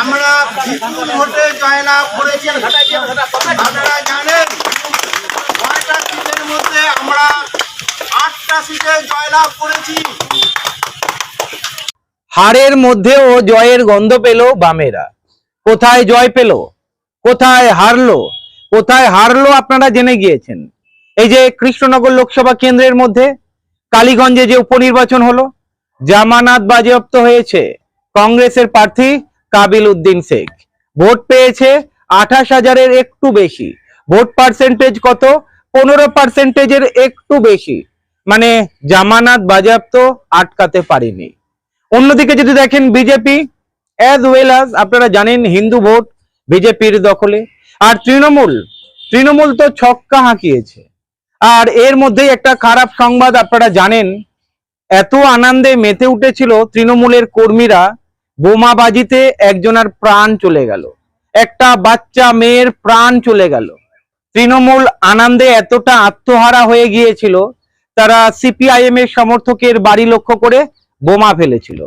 আমরা বিপুল ভোটে জয়লাভ করেছি আপনারা জানেন ছয়টা সিটের মধ্যে আমরা আটটা সিটে জয়লাভ করেছি? হারের মধ্যেও জয়ের গন্ধ পেল বামেরা। কোথায় জয় পেল? কোথায় হারলো? কোথায় হারলো আপনারা জেনে গিয়েছেন? এই যে কৃষ্ণনগর লোকসভা কেন্দ্রের মধ্যে, কালীগঞ্জে যে উপনির্বাচন হলো, জামানাত বাজেয়াপ্ত হয়েছে। কংগ্রেসের প্রার্থী কাবিল উদ্দিন শেখ। ভোট পেয়েছে আঠাশ হাজারের একটু বেশি। ভোট পার্সেন্টেজ কত? পনেরো পার্সেন্টেজের একটু বেশি। মানে জামানাত বাজেয়াপ্ত আটকাতে পারেনি। অন্যদিকে যদি দেখেন বিজেপি অ্যাজ ওয়েল আজ আপনারা জানেন হিন্দু ভোট বিজেপির দখলে। আর তৃণমূল তৃণমূল তো ছক্কা হাঁকিয়েছে। আর এর মধ্যেই একটা খারাপ সংবাদ আপনারা জানেন, এত আনন্দে মেতে উঠেছিল তৃণমূলের কর্মীরা বোমাবাজিতে একজনের প্রাণ চলে গেল। একটা বাচ্চা মেয়ের প্রাণ চলে গেল। তৃণমূল আনন্দে এতটা আত্মহারা হয়ে গিয়েছিল, তারা সিপিআইএম এর সমর্থকের বাড়ি লক্ষ্য করে বোমা ফেলেছিল।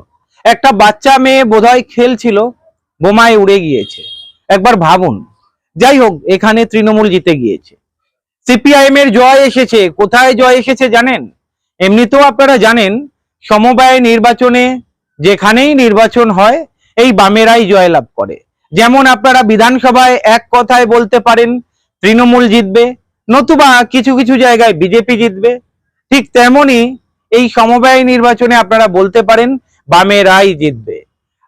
একটা বাচ্চা মেয়ে বোধহয় খেলছিল, বোমায় উড়ে গিয়েছে। একবার ভাবুন, যাই হোক, এখানে তৃণমূল জিতে গিয়েছে। সিপিআইএম এর জয় এসেছে, কোথায় জয় এসেছে জানেন? এমনিতেও আপনারা জানেন, সমবায় নির্বাচনে যেখানেই নির্বাচন হয়, এই বামেরাই জয়লাভ করে। যেমন আপনারা বিধানসভায় এক কথায় বলতে পারেন, তৃণমূল জিতবে, নতুবা কিছু কিছু জায়গায় বিজেপি জিতবে, ঠিক তেমনি এই সমবায় নির্বাচনে আপনারা বলতে পারেন, বামেরাই জিতবে।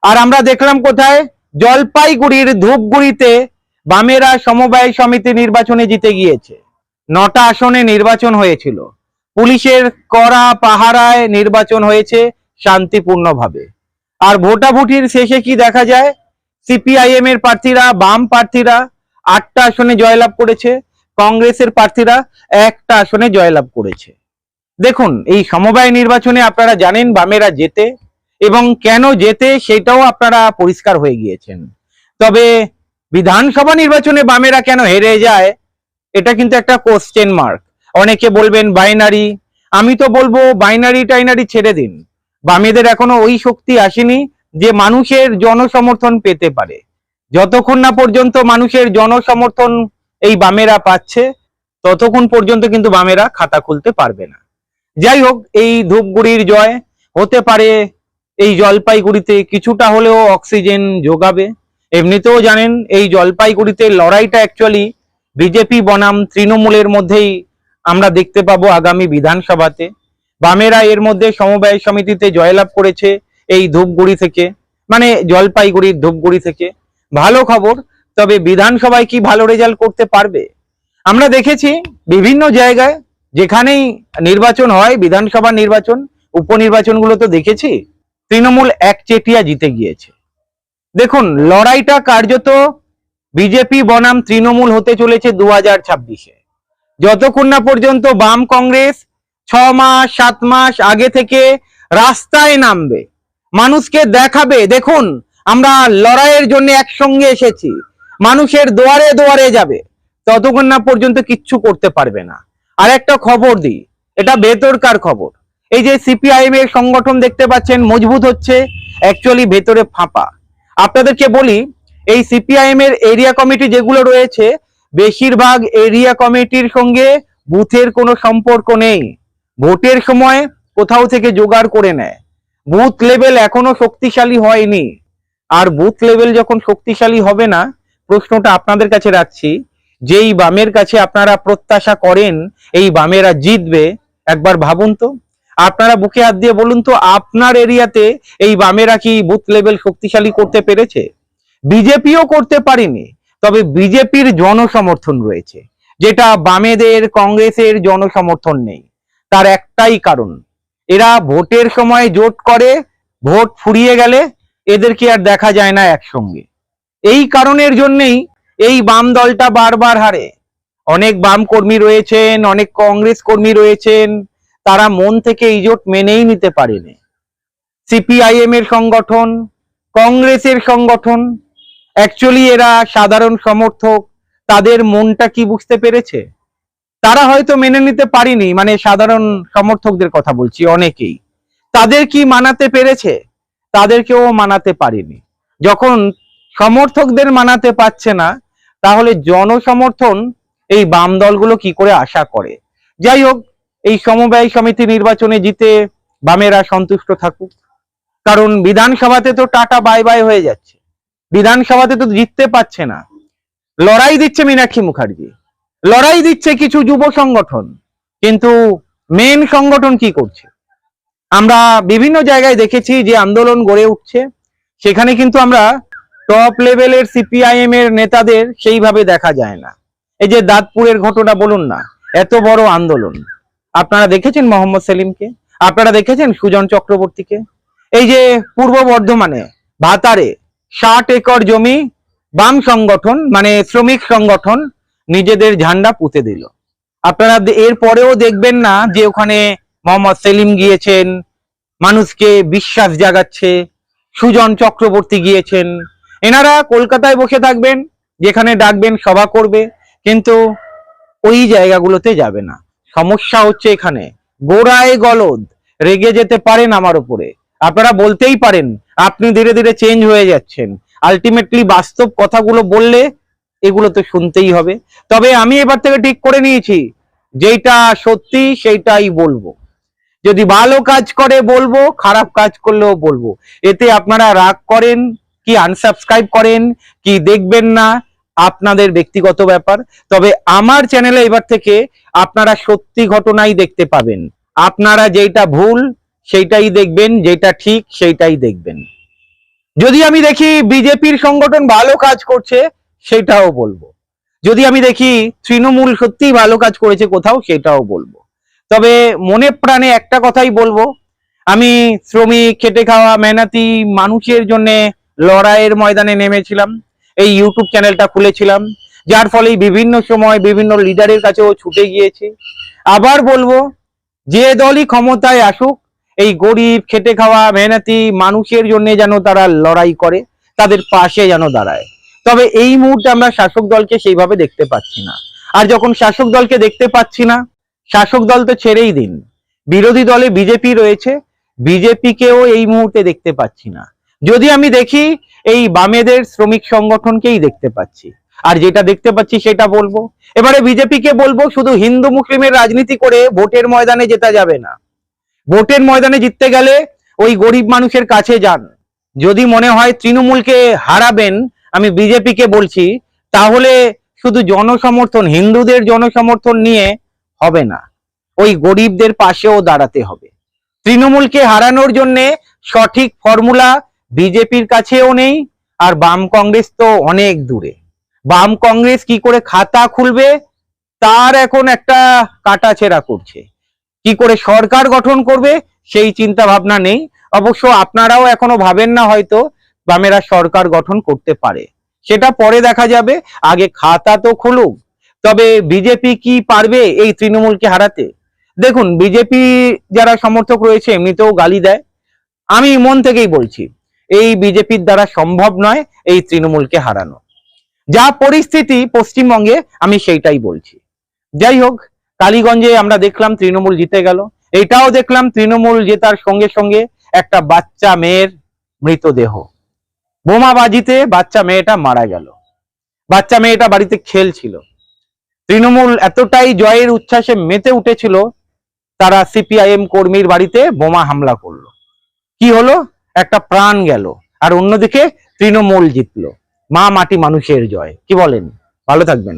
আর আমরা দেখলাম কোথায়? জলপাইগুড়ির ধূপগুড়িতে বামেরা সমবায় সমিতি নির্বাচনে জিতে গিয়েছে। নটা আসনে নির্বাচন হয়েছিল। পুলিশের কড়া পাহারায় নির্বাচন হয়েছে। শান্তিপূর্ণভাবে। আর ভোটাভুটির শেষে কি দেখা যায়? সিপিআইএম এর প্রার্থীরা, বাম প্রার্থীরা আটটা আসনে জয়লাভ করেছে, কংগ্রেসের প্রার্থীরা একটা আসনে জয়লাভ করেছে। দেখুন, এই সমবায় নির্বাচনে আপনারা জানেন বামেরা জেতে এবং কেন জেতে সেটাও আপনারা পরিষ্কার হয়ে গিয়েছেন। তবে বিধানসভা নির্বাচনে বামেরা কেন হেরে যায়, এটা কিন্তু একটা কোশ্চেন মার্ক অনেকে বলবেন, বাইনারি। আমি তো বলব বাইনারি টাইনারি ছেড়ে দিন। বামেদের এখনও ওই শক্তি আসেনি যে মানুষের জনসমর্থন পেতে পারে। যতক্ষণ না পর্যন্ত মানুষের জনসমর্থন এই বামেরা পাচ্ছে, ততক্ষণ পর্যন্ত কিন্তু বামেরা খাতা খুলতে পারবে না। যাই হোক, এই ধূপগুড়ির জয় হতে পারে, এই জলপাইগুড়িতে কিছুটা হলেও অক্সিজেন যোগাবে। এমনিতেও জানেন, এই জলপাইগুড়িতে লড়াইটা অ্যাকচুয়ালি বিজেপি বনাম তৃণমূলের মধ্যেই আমরা দেখতে পাবো আগামী বিধানসভাতে। বামেরা এর মধ্যে সমবায় সমিতিতে জয়লাভ করেছে এই ধূপগুড়ি থেকে। মানে জলপাইগুড়ির ধূপগুড়ি থেকে। ভালো খবর, তবে বিধানসভায় কি ভালো রেজাল্ট করতে পারবে? আমরা দেখেছি বিভিন্ন জায়গায় যেখানেই নির্বাচন হয়, বিধানসভা নির্বাচন, উপনির্বাচনগুলো তো দেখেছি, তৃণমূল একচেটিয়া জিতে গিয়েছে। দেখুন, লড়াইটা কার্যত বিজেপি বনাম তৃণমূল হতে চলেছে দু হাজার ছাব্বিশে। যতক্ষণ না পর্যন্ত বাম কংগ্রেস ছ মাস সাত মাস আগে থেকে রাস্তায় নামবে। মানুষকে দেখাবে, দেখুন, আমরা লড়াইয়ের জন্য একসঙ্গে এসেছি। মানুষের দুয়ারে দুয়ারে যাবে। ততক্ষণ না পর্যন্ত কিচ্ছু করতে পারবে না। আর একটা খবর দিই, এটা ভেতরকার খবর। এই যে সিপিআইএম এর সংগঠন দেখতে পাচ্ছেন, মজবুত হচ্ছে অ্যাকচুয়ালি ভেতরে ফাঁপা। আপনাদেরকে বলি, এই সিপিআইএম এর এরিয়া কমিটি যেগুলো রয়েছে, বেশিরভাগ এরিয়া কমিটির সঙ্গে বুথের কোনো সম্পর্ক নেই। ভোটের সময় কোথাও থেকে জোগাড় করে নেয়। বুথ লেভেল এখনও শক্তিশালী হয়নি। আর বুথ লেভেল যখন শক্তিশালী হবে না, প্রশ্নটা আপনাদের কাছে রাখছি, যেই বামের কাছে আপনারা প্রত্যাশা করেন, এই বামেরা জিতবে, একবার ভাবুন তো। আপনারা বুকে হাত দিয়ে বলুন তো, আপনার এরিয়াতে এই বামেরা কি বুথ লেভেল শক্তিশালী করতে পেরেছে? বিজেপিও করতে পারেনি, তবে বিজেপির জনসমর্থন রয়েছে, যেটা বামেদের, কংগ্রেসের জনসমর্থন নেই। তার একটাই কারণ। এরা ভোটের সময় জোট করে, ভোট ফুরিয়ে গেলে এদেরকে আর দেখা যায় না একসঙ্গে। এই কারণের জন্যই এই বাম দলটা বারবার হারে। অনেক বাম কর্মী রয়েছেন, অনেক কংগ্রেস কর্মী রয়েছেন, তারা মন থেকে এই জোট মেনেই নিতে পারেনি। সিপিআইএম এর সংগঠন, কংগ্রেসের সংগঠন অ্যাকচুয়ালি এরা সাধারণ সমর্থক, তাদের মনটা কি বুঝতে পেরেছে? তারা হয়তো মেনে নিতে পারিনি মানে সাধারণ সমর্থকদের কথা বলছি অনেকেই। তাদের কি মানাতে পেরেছে? তাদেরকেও মানাতে পারেনি। যখন সমর্থকদের মানাতে পারছে না, তাহলে জনসমর্থন এই বাম দলগুলো কি করে আশা করে? যাই হোক, এই সমবায় সমিতি নির্বাচনে জিতে বামেরা সন্তুষ্ট থাকুক। কারণ বিধানসভাতে তো টাটা বাই বাই হয়ে যাচ্ছে। বিধানসভাতে তো জিততে পারছে না। লড়াই দিচ্ছে মীনাক্ষী মুখার্জি। লড়াই দিচ্ছে কিছু যুব সংগঠন, কিন্তু মেন সংগঠন কি করছে? আমরা বিভিন্ন জায়গায় দেখেছি যে আন্দোলন গড়ে উঠছে, সেখানে কিন্তু আমরা টপ লেভেলের সিপিআইএম এর নেতাদের সেইভাবে দেখা যায় না। এই যে দাঁতপুরের ঘটনা বলুন না, এত বড় আন্দোলন। আপনারা দেখেছেন মোহাম্মদ সেলিমকে? আপনারা দেখেছেন সুজন চক্রবর্তীকে? এই যে পূর্ব বর্ধমানে ভাতারে ষাট একর জমি বাম সংগঠন মানে শ্রমিক সংগঠন নিজেদের ঝান্ডা পুঁতে দিল। আপনারা এর পরেও দেখবেন না যে ওখানে মোহাম্মদ সেলিম গিয়েছেন, মানুষকে বিশ্বাস জাগাচ্ছে, সুজন চক্রবর্তী গিয়েছেন। এনারা কলকাতায় বসে থাকবেন, যেখানে ডাকবেন, সভা করবে, কিন্তু ওই জায়গাগুলোতে যাবে না। সমস্যা হচ্ছে এখানে। গোড়ায় গলদ, রেগে যেতে পারেন আমার উপরে। আপনারা বলতেই পারেন, আপনি ধীরে ধীরে চেঞ্জ হয়ে যাচ্ছেন। আলটিমেটলি বাস্তব কথাগুলো বললে এগুলো তো শুনতেই হবে। তবে আমি এবার থেকে ঠিক করে নিয়েছি যেটা সত্যি সেইটাই বলব। যদি ভালো কাজ করে বলব, খারাপ কাজ করলেও বলব। এতে আপনারা রাগ করেন, কি আনসাবস্ক্রাইব করেন, কি দেখবেন না, আপনাদের ব্যক্তিগত ব্যাপার। তবে আমার চ্যানেলে এবার থেকে আপনারা সত্যি ঘটনাই দেখতে পাবেন। আপনারা যেটা ভুল, সেইটাই দেখবেন যেটা ঠিক, সেইটাই দেখবেন। যদি আমি দেখি বিজেপির সংগঠন ভালো কাজ করছে সেটাও বলব। যদি আমি দেখি তৃণমূল সত্যিই ভালো কাজ করেছে কোথাও, সেটাও বলব। তবে মনে প্রাণে একটা কথাই বলব, আমি শ্রমিক, খেটে খাওয়া, মেহনতি মানুষের জন্য লড়াইয়ের ময়দানে নেমেছিলাম, এই ইউটিউব চ্যানেলটা খুলেছিলাম, যার ফলে বিভিন্ন সময় বিভিন্ন লিডারের কাছেও ছুটে গিয়েছি। আবার বলব, যে দলই ক্ষমতায় আসুক, এই গরিব, খেটে খাওয়া, মেহনতি মানুষের জন্য যেন তারা লড়াই করে, তাদের পাশে যেন দাঁড়ায়। তবে এই মুহূর্তে আমরা শাসক দলকে সেইভাবে দেখতে পাচ্ছি না। আর যখন শাসক দলকে দেখতে পাচ্ছি না, শাসক দল তো ছেড়েই দিন। বিরোধী দলে বিজেপি রয়েছে, বিজেপিকেও এই মুহূর্তে দেখতে পাচ্ছি না। যদি আমি দেখি, এই বামেদের শ্রমিক সংগঠনকেই দেখতে পাচ্ছি। আর যেটা দেখতে পাচ্ছি সেটা বলব। এবারে বিজেপিকে বলব, শুধু হিন্দু মুসলিমের রাজনীতি করে ভোটের ময়দানে জেতা যাবে না। ভোটের ময়দানে জিততে গেলে ওই গরিব মানুষের কাছে যান। যদি মনে হয় তৃণমূলকে হারাবেন আমি বিজেপিকে বলছি, তাহলে শুধু জনসমর্থন, হিন্দুদের জনসমর্থন নিয়ে হবে না। ওই গরিবদের পাশেও দাঁড়াতে হবে। তৃণমূলকে হারানোর জন্য সঠিক ফর্মুলা বিজেপির কাছেও নেই, আর বাম কংগ্রেস তো অনেক দূরে। বাম কংগ্রেস কি করে খাতা খুলবে, তার এখন একটা কাটাছেড়া করছে। কি করে সরকার গঠন করবে, সেই চিন্তা ভাবনা নেই। অবশ্য আপনারাও এখনও ভাবেন না হয়তো বামেরা সরকার গঠন করতে পারে। সেটা পরে দেখা যাবে, আগে খাতা তো খুলুক। তবে বিজেপি কি পারবে এই তৃণমূলকে হারাতে? দেখুন, বিজেপি যারা সমর্থক রয়েছে, এমনিতেও গালি দেয়। আমি মন থেকেই বলছি, এই বিজেপির দ্বারা সম্ভব নয় এই তৃণমূলকে হারানো। যা পরিস্থিতি পশ্চিমবঙ্গে, আমি সেইটাই বলছি। যাই হোক, কালীগঞ্জে আমরা দেখলাম তৃণমূল জিতে গেল। এটাও দেখলাম তৃণমূল জেতার সঙ্গে সঙ্গে একটা বাচ্চা মেয়ের মৃতদেহ। বোমাবাজিতে বাচ্চা মেয়েটা মারা গেল। বাচ্চা মেয়েটা বাড়িতে খেলছিল। তৃণমূল এতটাই জয়ের উচ্ছ্বাসে মেতে উঠেছিল, তারা সিপিআইএম কর্মীর বাড়িতে বোমা হামলা করল। কি হলো? একটা প্রাণ গেল, আর অন্যদিকে তৃণমূল জিতলো। মা মাটি মানুষের জয়। কি বলেন? ভালো থাকবেন।